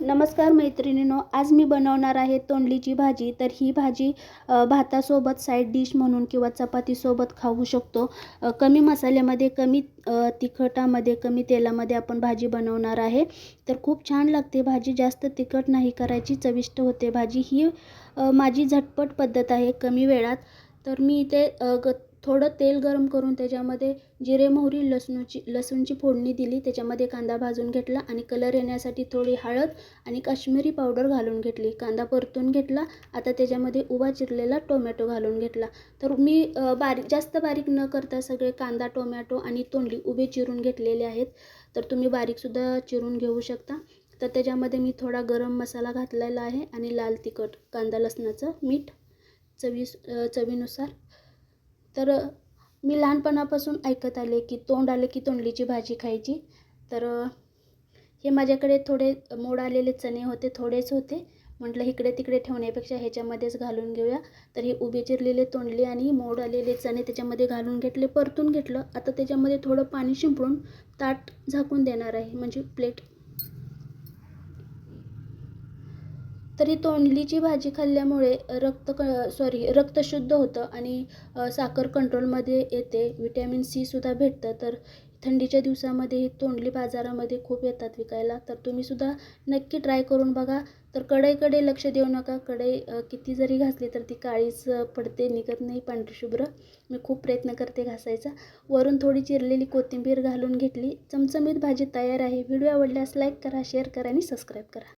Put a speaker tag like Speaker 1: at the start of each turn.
Speaker 1: नमस्कार मैत्रिणींनो आज मी बनवणार आहे तोंडलीची भाजी. तर ही भाजी भातासोबत साईड डिश म्हणून किंवा चपातीसोबत खाऊ शकतो. कमी मसाल्यामध्ये कमी तिखटामध्ये कमी तेलामध्ये आपण भाजी बनवणार आहे. तर खूप छान लागते भाजी जास्त तिखट नाही करायची चविष्ट होते भाजी. ही माझी झटपट पद्धत आहे कमी वेळात. तर मी इथे ग थोडं तेल गरम करून त्याच्यामध्ये जिरे मोहरी लसणूची लसूणची फोडणी दिली. त्याच्यामध्ये कांदा भाजून घेतला आणि कलर येण्यासाठी थोडी हळद आणि काश्मीरी पावडर घालून घेतली. कांदा परतून घेतला. आता त्याच्यामध्ये उभा चिरलेला टोमॅटो घालून घेतला. तर मी बारीक जास्त बारीक न करता सगळे कांदा टोमॅटो आणि तोंडली उभे चिरून घेतलेले आहेत. तर तुम्ही बारीकसुद्धा चिरून घेऊ शकता. तर त्याच्यामध्ये मी थोडा गरम मसाला घातलेला आहे आणि लाल तिखट कांदा लसणाचं मीठ चवी चवीनुसार तर मी लहानपणापासून ऐकत आले की तोंड आले की तोंडलीची भाजी खायची. तर हे माझ्याकडे थोडे मोड आलेले चणे होते थोडेच होते. म्हटलं इकडे तिकडे ठेवण्यापेक्षा ह्याच्यामध्येच घालून घेऊया. तर हे उभे चिरलेले तोंडले आणि मोड आलेले चणे त्याच्यामध्ये घालून घेतले परतून घेतलं. आता त्याच्यामध्ये थोडं पाणी शिंपडून ताट झाकून देणार आहे. म्हणजे प्लेट तरी तोंडलीची भाजी खाल्ल्यामुळे रक्त क सॉरी रक्त शुद्ध होतं आणि साखर कंट्रोलमध्ये येते. विटॅमिन सीसुद्धा भेटतं. तर थंडीच्या दिवसामध्ये ही तोंडली बाजारामध्ये खूप येतात विकायला. तर तुम्हीसुद्धा नक्की ट्राय करून बघा. तर कढईकडे लक्ष देऊ नका. कढई किती जरी घासली तर ती काळीच पडते निघत नाही पांढरीशुभ्र मी खूप प्रयत्न करते घासायचा. वरून थोडी चिरलेली कोथिंबीर घालून घेतली. चमचमीत भाजी तयार आहे. व्हिडिओ आवडल्यास लाईक करा शेअर करा आणि सबस्क्राईब करा.